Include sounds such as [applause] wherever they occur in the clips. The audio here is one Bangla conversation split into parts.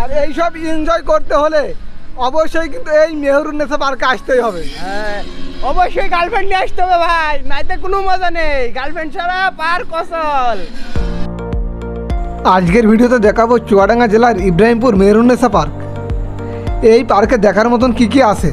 আর এইসব এনজয় করতে হলে অবশ্যই কিন্তু এই মেহরুন্নেসা পার্কে আসতেই হবে। হ্যাঁ অবশ্যই গার্লফ্রেন্ড নিয়ে আসতে হবে ভাই নাইতে কোনো মজা নেই। গার্লফ্রেন্ড ছাড়া পার কসল। আজকের ভিডিওতে দেখাবো চুয়াডাঙ্গা জেলার ইব্রাহিমপুর মেহরুন্নেসা পার্ক। এই পার্কে দেখার মতন কি কি আছে?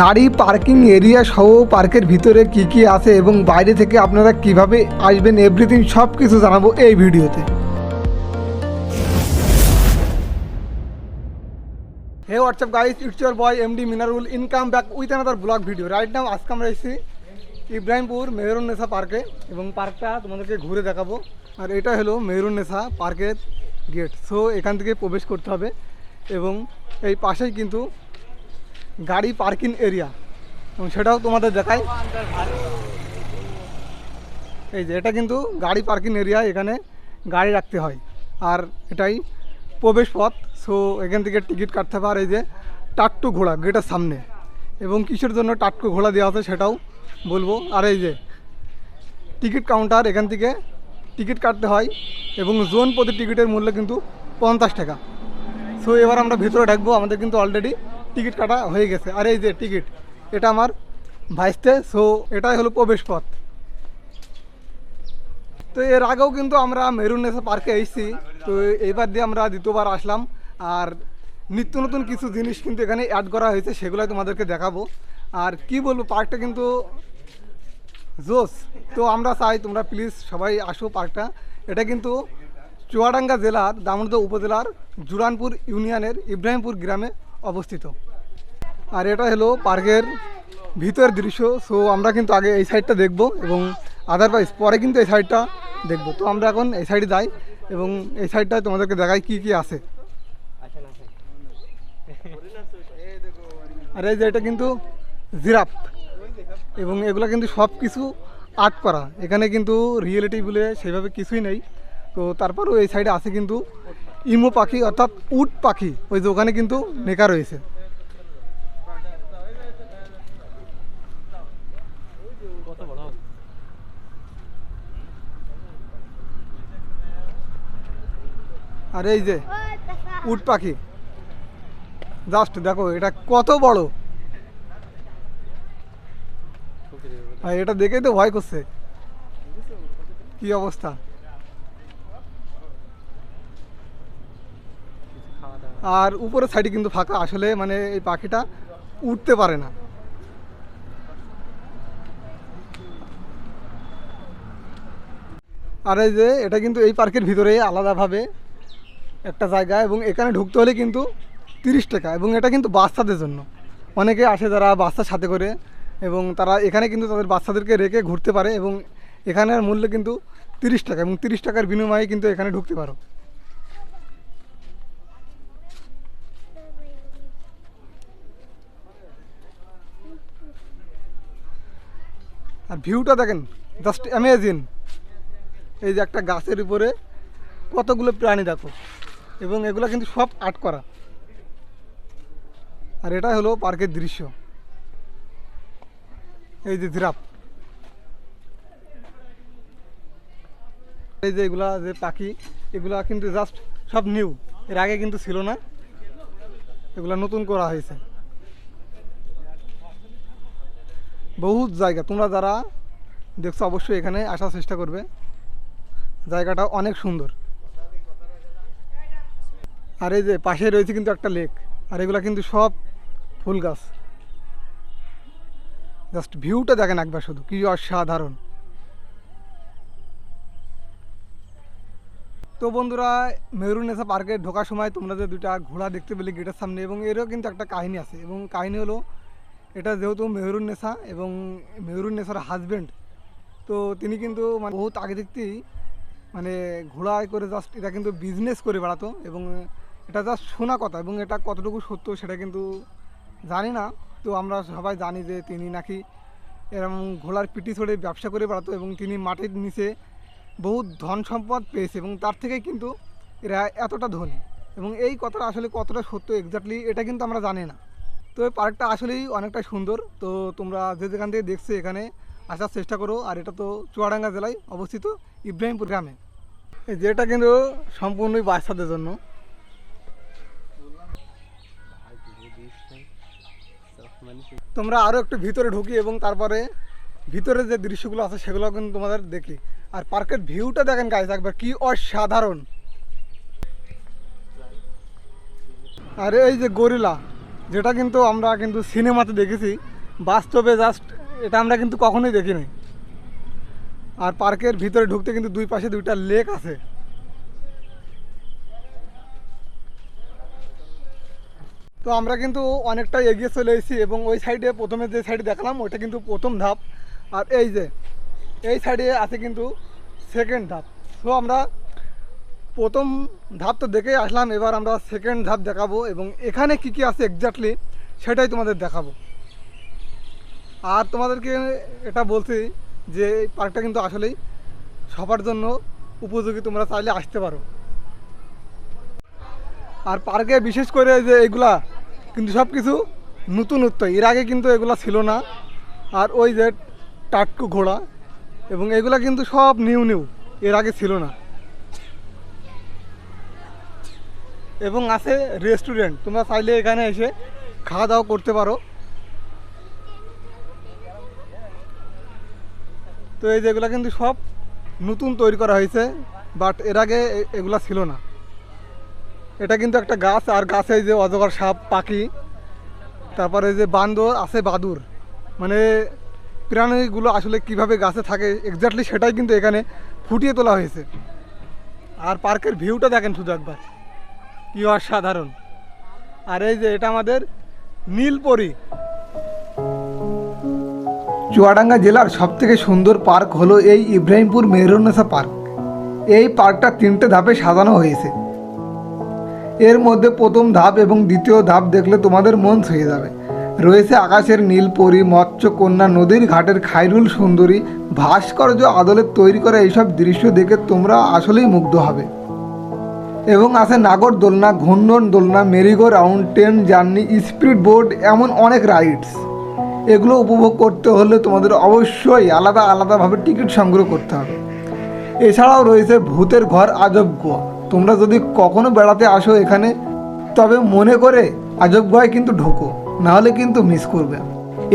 গাড়ি পার্কিং এরিয়া সহ পার্কের ভিতরে কি কি আছে এবং বাইরে থেকে আপনারা কীভাবে আসবেন এভরিথিং সব কিছু জানাব এই ভিডিওতে। Hey WhatsApp guys it's your boy MD Minarul income back with another blog video right now আজকে আমরা এসেছি ইব্রাহিমপুর মেহরুন্নেসা পার্কে এবং পার্কটা তোমাদেরকে ঘুরে দেখাবো। আর এটা হলো মেহরুন্নেসা পার্কের গেট সো এখান থেকে প্রবেশ করতে হবে এবং এই পাশেই কিন্তু গাড়ি পার্কিং এরিয়া এবং সেটাও তোমাদের দেখাই। এই যে, এটা কিন্তু গাড়ি পার্কিং এরিয়া এখানে গাড়ি রাখতে হয়। আর এটাই প্রবেশ পথ সো এখান থেকে টিকিট কাটতে আর এই যে টাট্টু ঘোড়া, গেটের সামনে। এবং কিসের জন্য টাটকু ঘোড়া দেওয়া আছে সেটাও বলব। আর এই যে টিকিট কাউন্টার, এখান থেকে টিকিট কাটতে হয়। এবং জোন প্রতি টিকিটের মূল্য কিন্তু পঞ্চাশ টাকা। সো এবার আমরা ভিতরে ঢাকবো। আমাদের কিন্তু অলরেডি টিকিট কাটা হয়ে গেছে। আর এই যে টিকিট, এটা আমার ভাইসতে। সো এটাই হলো প্রবেশ পথ তো এর আগেও কিন্তু আমরা মেরুনেসা পার্কে এসেছি। তো এইবার দিয়ে আমরা দ্বিতীয়বার আসলাম। আর নিত্য নতুন কিছু জিনিস কিন্তু এখানে অ্যাড করা হয়েছে সেগুলো তোমাদেরকে দেখাবো। আর কি বলব পার্কটা কিন্তু জোস তো আমরা চাই তোমরা প্লিজ সবাই আসো পার্কটা এটা কিন্তু চুয়াডাঙ্গা জেলার দামোদর উপজেলার জুরানপুর ইউনিয়নের ইব্রাহিমপুর গ্রামে অবস্থিত। আর এটা হলো পার্কের ভিতরের দৃশ্য। সো আমরা কিন্তু আগে এই সাইডটা দেখব এবং আদারওয়াইজ পরে কিন্তু এই সাইডটা দেখব। তো আমরা এখন এই সাইডে যাই। এবং এই সাইডটায় তোমাদেরকে দেখাই কি কি আছে। আর এই যে এটা কিন্তু জিরাফ। এবং এগুলো কিন্তু সব কিছু আর্ট করা। এখানে কিন্তু রিয়েলিটি বলে সেভাবে কিছুই নেই। তো তারপরেও এই সাইডে আছে কিন্তু ইমো পাখি অর্থাৎ উট পাখি। ওই যে ওখানে কিন্তু নেকা রয়েছে। আর এই যে উট পাখি। জাস্ট দেখো, এটা কত বড়। আর এটা দেখেই তো ভয় করছে। কি অবস্থা? আর উপরের সাইডে কিন্তু ফাঁকা। আসলে মানে এই পাখিটা উঠতে পারে না। আর এই যে, এটা কিন্তু এই পার্কের ভিতরে আলাদাভাবে একটা জায়গা এবং এখানে ঢুকতে হলে কিন্তু তিরিশ টাকা এবং এটা কিন্তু বাচ্চাদের জন্য। অনেকে আসে যারা বাচ্চার সাথে করে এবং তারা এখানে কিন্তু তাদের বাচ্চাদেরকে রেখে ঘুরতে পারে এবং এখানের মূল্য কিন্তু তিরিশ টাকা এবং তিরিশ টাকার বিনিময়ে কিন্তু এখানে ঢুকতে পারো। আর ভিউটা দেখেন জাস্ট অ্যামেজিং এই যে একটা গাছের উপরে কতগুলো প্রাণী দেখো। এবং এগুলো কিন্তু সব আর্ট করা। আর এটা হলো পার্কের দৃশ্য। এই যে জিরাফ। এই যে এগুলা যে পাখি, এগুলা কিন্তু জাস্ট সব নিউ এর আগে কিন্তু ছিল না। এগুলা নতুন করা হয়েছে। বহুত জায়গা। তোমরা যারা দেখছ অবশ্যই এখানে আসার চেষ্টা করবে। জায়গাটা অনেক সুন্দর। আর এই যে পাশে রয়েছে কিন্তু একটা লেক আর এগুলা কিন্তু সব ফুল গাছ। জাস্ট ভিউটা দেখেন একবার শুধু, কি অসাধারণ। তো বন্ধুরা মেহরুনেসা পার্কে ঢোকার সময় তোমরা যে দুটা ঘোড়া দেখতে পেলে গেটের সামনে, এবং এরও কিন্তু একটা কাহিনী আছে। এবং কাহিনী হলো, এটা যেহেতু মেহরুন্নেসা এবং মেহরুন্নেসার হাজব্যান্ড তো তিনি কিন্তু মানে বহুত আগে দেখতেই মানে ঘোড়ায় করে জাস্ট এটা কিন্তু বিজনেস করে বেড়াতো, এবং এটা যা শোনা কথা এবং এটা কতটুকু সত্য সেটা কিন্তু জানি না। তো আমরা সবাই জানি যে তিনি নাকি এরকম ঘোলার পিটি ছড়ে ব্যবসা করে বেড়াতো এবং তিনি মাটির নিচে বহুত ধন সম্পদ পেয়েছে এবং তার থেকেই কিন্তু এরা এতটা ধনী। এবং এই কথাটা আসলে কতটা সত্য এক্স্যাক্টলি এটা কিন্তু আমরা জানি না। তো এই পার্কটা আসলেই অনেকটা সুন্দর। তো তোমরা যে যেখান থেকে দেখছ এখানে আসার চেষ্টা করো। আর এটা তো চুয়াডাঙ্গা জেলায় অবস্থিত ইব্রাহিমপুর গ্রামে। যেটা কিন্তু সম্পূর্ণই বাচ্চাদের জন্য। তোমরা আরও একটু ভিতরে ঢুকি এবং তারপরে ভিতরে যে দৃশ্যগুলো আছে সেগুলো কিন্তু তোমাদের দেখি। আর পার্কের ভিউটা দেখেন গাইজ একবার, কি অসাধারণ। আর এই যে গরিলা, যেটা কিন্তু আমরা কিন্তু সিনেমাতে দেখেছি, বাস্তবে জাস্ট এটা আমরা কিন্তু কখনোই দেখিনি। আর পার্কের ভিতরে ঢুকতে কিন্তু দুই পাশে দুইটা লেক আছে। তো আমরা কিন্তু অনেকটা এগিয়ে চলে এসেছি এবং ওই সাইডে প্রথমে যে সাইডে দেখালাম, ওইটা কিন্তু প্রথম ধাপ। আর এই যে, এই সাইডে আছে কিন্তু সেকেন্ড ধাপ। তো আমরা প্রথম ধাপ তো দেখেই আসলাম, এবার আমরা সেকেন্ড ধাপ দেখাবো এবং এখানে কি কি আছে এক্স্যাক্টলি সেটাই তোমাদের দেখাবো। আর তোমাদেরকে এটা বলছি যে, এই পার্কটা কিন্তু আসলেই সবার জন্য উপযোগী, তোমরা চাইলে আসতে পারো। আর পার্কে বিশেষ করে যে এগুলা কিন্তু সব কিছু নতুনত্ব। এর আগে কিন্তু এগুলা ছিল না। আর ওই যে টাটকু ঘোড়া এবং এগুলা কিন্তু সব নিউ নিউ। এর আগে ছিল না। এবং আছে রেস্টুরেন্ট। তোমরা চাইলে এখানে এসে খাওয়া দাওয়া করতে পারো। তো এই যেগুলো কিন্তু সব নতুন তৈরি করা হয়েছে বাট এর আগে এগুলা ছিল না। এটা কিন্তু একটা গাছ, আর গাছে যে অজগর সাপ, পাখি, তারপরে যে বান্দর আছে, বাদুর। মানে প্রাণীগুলো আসলে কীভাবে গাছে থাকে এক্স্যাক্টলি সেটাই কিন্তু এখানে ফুটিয়ে তোলা হয়েছে। আর পার্কের ভিউটা দেখেন শুধু একবার। কি অসাধারণ। আর এই যে এটা আমাদের নীলপরি। চুয়াডাঙ্গা জেলার সবথেকে সুন্দর পার্ক হলো এই ইব্রাহিমপুর মেহরুন্নেসা পার্ক। এই পার্কটা তিনটে ধাপে সাজানো হয়েছে। এর মধ্যে প্রথম ধাপ এবং দ্বিতীয় ধাপ দেখলে তোমাদের মন ছুঁয়ে যাবে। রয়েছে আকাশের নীলপরি, মৎস্যকন্যা, নদীর ঘাটের খাইরুল সুন্দরী, ভাস্কর্য আদলের তৈরি করা এইসব দৃশ্য দেখে তোমরা আসলেই মুগ্ধ হবে। এবং আছে নাগর দোলনা, ঘূর্ণন দোলনা, merry go round train journey, speed board এমন অনেক রাইডস। এগুলো উপভোগ করতে হলে তোমাদের অবশ্যই আলাদা আলাদাভাবে টিকিট সংগ্রহ করতে হবে। এছাড়াও রয়েছে ভূতের ঘর আজব গোয়া। তোমরা যদি কখনো বেড়াতে আসো এখানে, তবে মনে করে আজব গোয়ায় কিন্তু ঢোকো, নাহলে কিন্তু মিস করবে।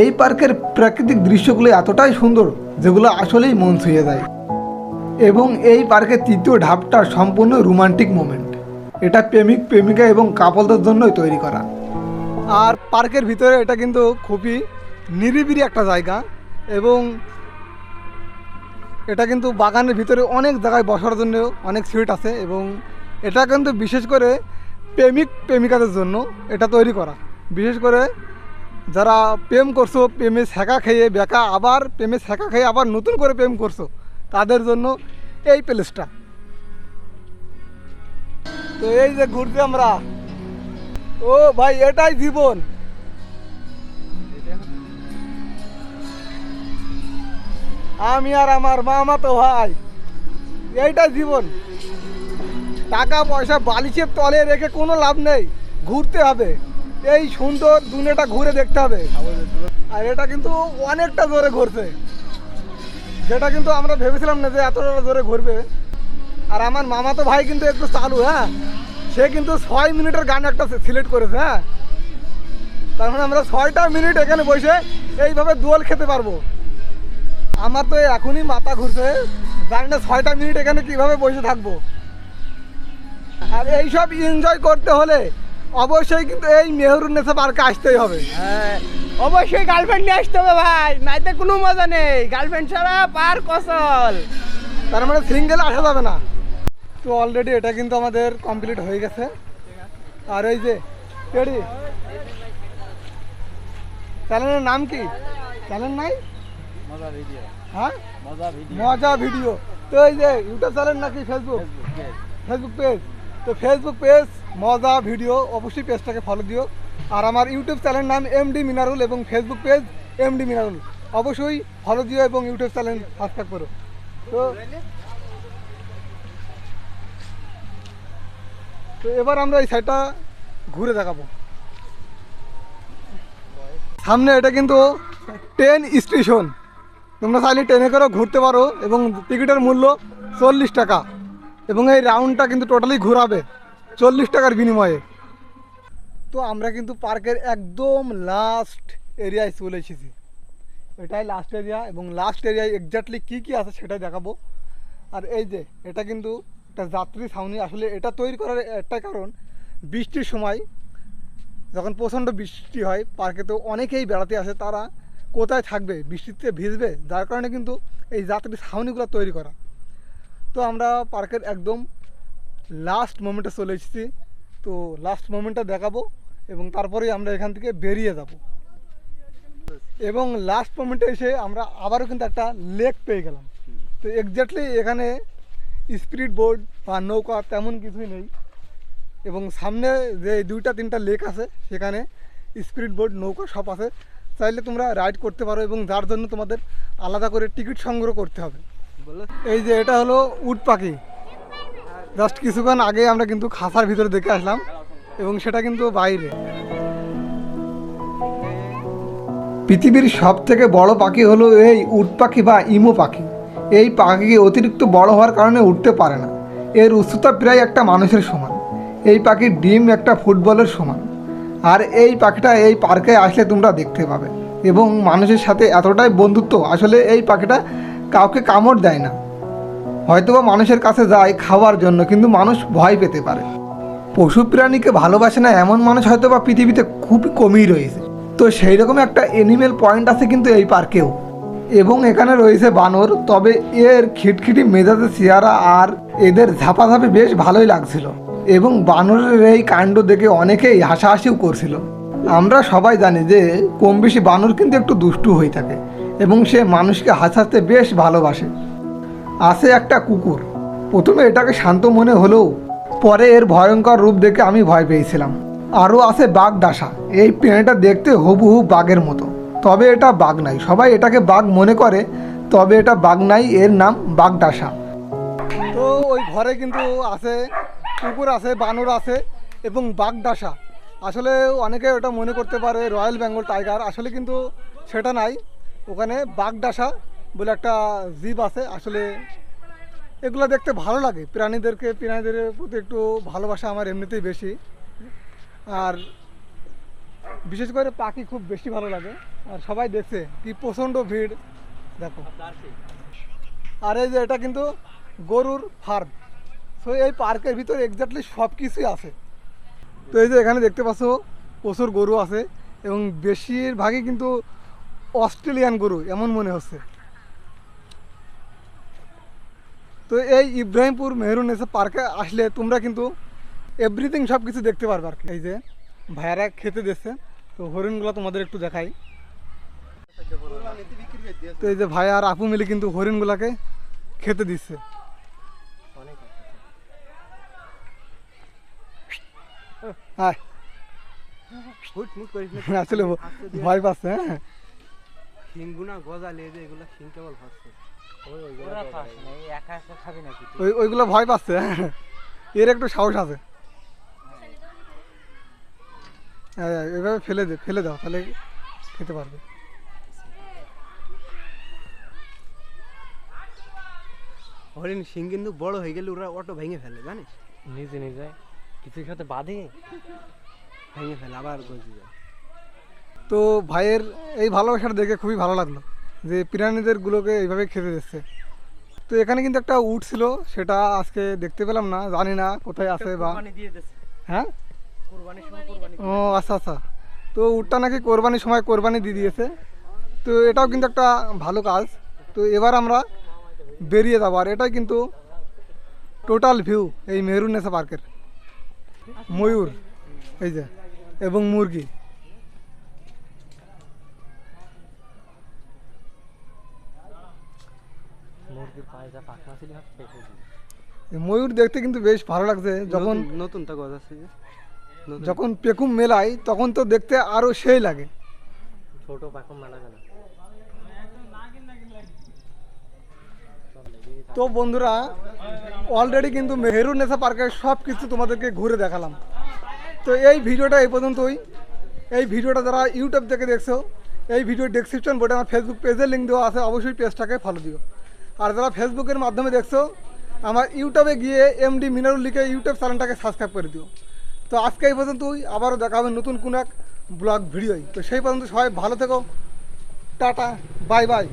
এই পার্কের প্রাকৃতিক দৃশ্যগুলো এতটাই সুন্দর যেগুলো আসলেই মন ছুঁয়ে যায়। এবং এই পার্কের তৃতীয় ধাপটা সম্পূর্ণ রোমান্টিক মোমেন্ট। এটা প্রেমিক, প্রেমিকা এবং কাপলদের জন্যই তৈরি করা। আর পার্কের ভিতরে এটা কিন্তু খুবই নিরিবিলি একটা জায়গা এবং এটা কিন্তু বাগানের ভিতরে অনেক জায়গায় বসার জন্য অনেক সিট আছে এবং এটা কিন্তু বিশেষ করে প্রেমিক, প্রেমিকাদের জন্য এটা তৈরি করা। বিশেষ করে যারা প্রেম করছ, প্রেমে শেখা খেয়ে বেকা, আবার প্রেমে শেখা খেয়ে আবার নতুন করে প্রেম করছ, তাদের জন্য এই প্লেসটা তো এই যে ঘুরতে আমরা। ও ভাই, এটাই জীবন। আমি আর আমার মামা তো ভাই। এইটাই জীবন। টাকা, পয়সা, বালিশের তলে রেখে কোনো লাভ নেই। ঘুরতে হবে। এই সুন্দর দুনিয়াটা ঘুরে দেখতে হবে। আর এটা কিন্তু অনেকটা জোরে ঘুরছে। যেটা কিন্তু আমরা ভেবেছিলাম না যে এতটা জোরে ঘুরবে। আর আমার মামা তো ভাই কিন্তু একটু চালু হ্যাঁ? সে কিন্তু ছয় মিনিটের গান একটা সিলেক্ট করেছে হ্যাঁ? তার মানে আমরা ছয়টা মিনিট এখানে বসে এইভাবে দোল খেতে পারব। আমার তো এখনই মাথা ঘুরছে। জানি না ছয়টা মিনিট এখানে কীভাবে বসে থাকব। আর এইসব এনজয় করতে হলে অবশ্যই কিন্তু এই মেহরুন্নেসা পার্কে আসতেই হবে। হ্যাঁ অবশ্যই গার্লফ্রেন্ড নিয়ে আসতে হবে ভাই নাইতে কোনো মজা নেই। গার্লফ্রেন্ড ছাড়া পার্ক অসল তার মানে সিঙ্গেল আসা যাবে না। তো অলরেডি এটা কিন্তু আমাদের কমপ্লিট হয়ে গেছে। আর এই যে রেডি? চ্যানেলের নাম কি? চ্যানেল নাই? হ্যাঁ? মজা ভিডিও। তো এই যে ইউটিউব চ্যানেল নাকি ফেসবুক ফেসবুক পেজ তো ফেসবুক পেজ মজা ভিডিও অবশ্যই পেজটাকে ফলো দিও। আর আমার ইউটিউব চ্যানেল নাম এমডি মিনারুল এবং ফেসবুক পেজ এমডি মিনারুল অবশ্যই ফলো দিও এবং ইউটিউব চ্যানেল সাবস্ক্রাইব করো। তো তো এবার আমরা এই সাইডটা ঘুরে দেখাবো। সামনে এটা কিন্তু ট্রেন স্টেশন তোমরা চাইলে ট্রেনে করেও ঘুরতে পারো এবং টিকিটের মূল্য চল্লিশ টাকা। এবং এই রাউন্ডটা কিন্তু টোটালি ঘোরাবে, চল্লিশ টাকার বিনিময়ে। তো আমরা কিন্তু পার্কের একদম লাস্ট এরিয়ায় চলে এসেছি। এটাই লাস্ট এরিয়া এবং লাস্ট এরিয়ায় এক্স্যাক্টলি কী কী আছে সেটাই দেখাবো। আর এই যে, এটা কিন্তু একটা যাত্রী ছাউনি। আসলে এটা তৈরি করার একটা কারণ, বৃষ্টির সময় যখন প্রচণ্ড বৃষ্টি হয়, পার্কে তো অনেকেই বেড়াতে আসে। তারা কোথায় থাকবে, বৃষ্টিতে ভিজবে, যার কারণে কিন্তু এই যাত্রী ছাউনিগুলো তৈরি করা। তো আমরা পার্কের একদম লাস্ট মোমেন্টে চলে এসেছি। তো লাস্ট মোমেন্টটা দেখাবো এবং তারপরেই আমরা এখান থেকে বেরিয়ে যাব। এবং লাস্ট মোমেন্টে এসে আমরা আবারও কিন্তু একটা লেক পেয়ে গেলাম। তো এক্স্যাক্টলি এখানে স্পিড বোর্ড বা নৌকা তেমন কিছুই নেই। এবং সামনে যে দুইটা তিনটা লেক আছে, সেখানে স্পিড বোর্ড নৌকা সব আছে। চাইলে তোমরা রাইড করতে পারো এবং যার জন্য তোমাদের আলাদা করে টিকিট সংগ্রহ করতে হবে। এই যে এটা হলো উট পাখি। জাস্ট কিছুক্ষণ আগে আমরা কিন্তু খাসার ভিতরে দেখে আসলাম এবং সেটা কিন্তু বাইরে। পৃথিবীর সব থেকে বড় পাখি হলো এই উট পাখি বা ইমো পাখি। এই পাখি অতিরিক্ত বড় হওয়ার কারণে উঠতে পারে না। এর উচ্চতা প্রায় একটা মানুষের সমান। এই পাখির ডিম একটা ফুটবলের সমান। আর এই পাখিটা এই পার্কে আসলে তোমরা দেখতে পাবে। এবং মানুষের সাথে এতটাই বন্ধুত্ব, আসলে এই পাখিটা কাউকে কামড় দেয় না। হয়তোবা মানুষের কাছে যায় খাওয়ার জন্য, কিন্তু মানুষ ভয় পেতে পারে। পশু প্রাণীকে ভালোবাসে না এমন মানুষ হয়তো বা পৃথিবীতে খুবই কমই রয়েছে। তো সেই রকম একটা এনিমেল পয়েন্ট আছে কিন্তু এই পার্কেও। এবং এখানে রয়েছে বানর, তবে এর খিটখিটি মেজাজে চেহারা আর এদের ঝাপাঝাপি বেশ ভালোই লাগছিল। এবং বানরের এই কাণ্ড দেখে অনেকেই হাসাহাসিও করছিল। আমরা সবাই জানি যে কম বেশি বানর কিন্তু একটু দুষ্টু হয়ে থাকে এবং সে মানুষকে হাসাতে বেশ ভালোবাসে। আছে একটা কুকুর। প্রথমে এটাকে শান্ত মনে হলেও পরে এর ভয়ঙ্কর রূপ দেখে আমি ভয় পেয়েছিলাম। আরও আছে বাঘ ডাসা। এই প্রাণীটা দেখতে হুবহু বাঘের মতো। তবে এটা বাঘ নাই। সবাই এটাকে বাঘ মনে করে, তবে এটা বাঘ নাই। এর নাম বাঘ ডাসা। তো ওই ঘরে কিন্তু আছে কুকুর আছে, বানর আছে এবং বাঘ ডাসা আসলে অনেকে ওটা মনে করতে পারে রয়্যাল বেঙ্গল টাইগার আসলে কিন্তু সেটা নাই। ওখানে বাঘ ডাসা বলে একটা জীব আছে, আসলে এগুলো দেখতে ভালো লাগে। প্রাণীদেরকে, প্রাণীদের প্রতি একটু ভালোবাসা আমার এমনিতেই বেশি। আর বিশেষ করে পাখি খুব বেশি ভালো লাগে। আর সবাই দেখছে, কি প্রচণ্ড ভিড়। দেখো। আর এই যে এটা কিন্তু গরুর ফার্ম। সো এই পার্কের ভিতরে এক্স্যাক্টলি সব কিছুই আছে। তো এই যে এখানে দেখতে পাচ্ছ, প্রচুর গরু আছে এবং বেশিরভাগই কিন্তু অস্ট্রেলিয়ান গরু, এমন মনে হচ্ছে। তো এই ইব্রাহিমপুর মেহরুন নেসা পার্কে আসলে তোমরা কিন্তু এভরিথিং সব কিছু দেখতে পারবে আর এই যে ভাইয়ারা খেতে দিচ্ছে তো হরিণগুলো তোমাদের একটু দেখাই। তো এই যে ভাই আর আপু মিলে কিন্তু হরিণগুলাকে খেতে দিচ্ছে। [laughs] আসলে ভয় পাচ্ছে হ্যাঁ। শিংগুনা গজালে যে এগুলো শিং কেবল? ওই ওইগুলো ভয় পাচ্ছে এর একটু সাহস আছে। এভাবে ফেলে দে ফেলে দাও তাহলে খেতে পারবে। হরিণ শিং কিন্তু বড় হয়ে গেলে ওরা অটো ভেঙে ফেলে জানিস? নিজে নিজে। কিছুর সাথে বাঁধে? ভেঙে ফেলে আবার গজি যায়। তো ভাইয়ের এই ভালোবাসাটা দেখে খুবই ভালো লাগল যে প্রাণীদের গুলোকে এইভাবে খেতে দিচ্ছে। তো এখানে কিন্তু একটা উট ছিল সেটা আজকে দেখতে পেলাম না জানি না কোথায় আছে বা হ্যাঁ? কোরবানির সময় কোরবানি ও আচ্ছা আচ্ছা। তো উটটা নাকি কোরবানির সময় কোরবানি দিয়ে দিয়েছে। তো এটাও কিন্তু একটা ভালো কাজ। তো এবার আমরা বেরিয়ে যাব আর এটাই কিন্তু টোটাল ভিউ এই মেহরুন নেশা পার্কের। ময়ূর এই যে এবং মুরগি। ময়ূর দেখতে কিন্তু বেশ ভালো লাগছে যখন নতুন- তো গজাচ্ছে যে। যখন পেকুম মেলায় তখন তো দেখতে আরও সেই লাগে। ছোট পাখা মেলা গেল তো বন্ধুরা অলরেডি কিন্তু মেহেরুন নেশা পার্কের সব কিছু তোমাদেরকে ঘুরে দেখালাম। তো এই ভিডিওটা এই পর্যন্তই। এই ভিডিওটা যারা ইউটিউব থেকে দেখছ, এই ভিডিও ডেসক্রিপশন বোর্ডে আমার ফেসবুক পেজের লিঙ্ক দেওয়া আছে, অবশ্যই পেজটাকে ফলো দিও। আর যারা ফেসবুকের মাধ্যমে দেখছ, আমার ইউটিউবে গিয়ে এমডি মিনারুল লিখে ইউটিউব চ্যানেলটাকে সাবস্ক্রাইব করে দিও। তো আজকে এই পর্যন্তই, আবারও দেখা হবে নতুন কোনো এক ব্লগ ভিডিওই তো সেই পর্যন্ত সবাই ভালো থেকো। Tata bye bye